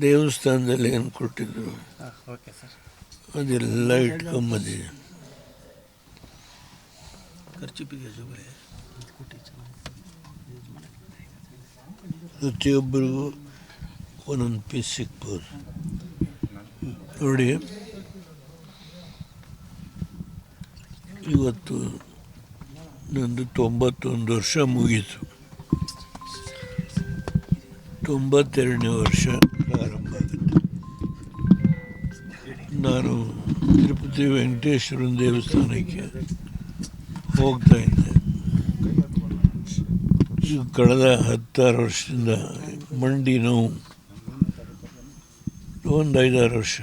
ದೇವಸ್ಥಾನದಲ್ಲಿ ಏನು ಕೊಟ್ಟಿದ್ರು? ಅದೆಲ್ಲ ಇಟ್ಕೊಂಬಂದಿದೆ ಪ್ರತಿಯೊಬ್ಬರಿಗೂ ಒಂದೊಂದು ಪೀಸ್ ಸಿಗ್ಬೋದು. ನೋಡಿ ಇವತ್ತು ನಂದು ತೊಂಬತ್ತೊಂದು ವರ್ಷ ಮುಗೀತು. ತೊಂಬತ್ತೆರಡನೇ ವರ್ಷ. ನಾನು ತಿರುಪತಿ ವೆಂಕಟೇಶ್ವರನ ದೇವಸ್ಥಾನಕ್ಕೆ ಹೋಗ್ತಾ ಇದ್ದೆ. ಕಳೆದ ಹತ್ತಾರು ವರ್ಷದಿಂದ ಮಂಡಿ ನೋವು. ಒಂದು ಐದಾರು ವರ್ಷ.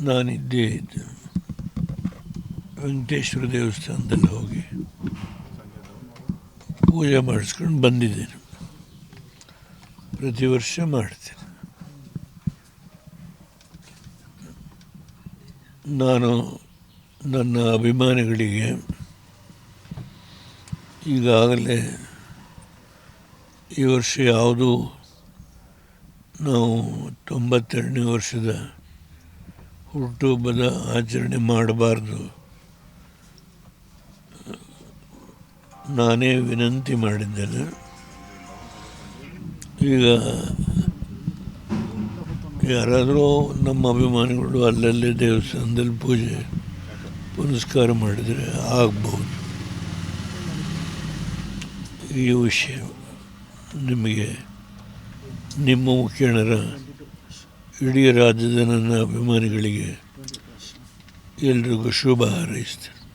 ನಾನಿದ್ದೇ ಇದ್ದೆ. ವೆಂಕಟೇಶ್ವರ ದೇವಸ್ಥಾನದಲ್ಲಿ ಹೋಗಿ ಪೂಜೆ ಮಾಡಿಸ್ಕೊಂಡು ಬಂದಿದ್ದೇನೆ. ಪ್ರತಿ ವರ್ಷ ಮಾಡ್ತೇನೆ ನಾನು ನನ್ನ ಅಭಿಮಾನಿಗಳಿಗೆ ಈಗಾಗಲೇ ಈ ವರ್ಷ ಯಾವುದು ನಾವು ತೊಂಬತ್ತೆರಡನೇ ವರ್ಷದ ಹುಟ್ಟುಹಬ್ಬದ ಆಚರಣೆ ಮಾಡಬಾರ್ದು ನಾನೇ ವಿನಂತಿ ಮಾಡಿದ್ದೇನೆ ಈಗ ಯಾರಾದರೂ ನಮ್ಮ ಅಭಿಮಾನಿಗಳು ಅಲ್ಲಲ್ಲೇ ದೇವಸ್ಥಾನದಲ್ಲಿ ಪೂಜೆ ಪುನಸ್ಕಾರ ಮಾಡಿದರೆ ಆಗ್ಬೋದು. ಈ ವಿಷಯ ನಿಮಗೆ, ನಿಮ್ಮ ಮುಖೇಣರ ಇಡೀ ರಾಜ್ಯದ ನನ್ನ ಅಭಿಮಾನಿಗಳಿಗೆ ಎಲ್ರಿಗೂ ಶುಭ ಹಾರೈಸ್ತೇನೆ.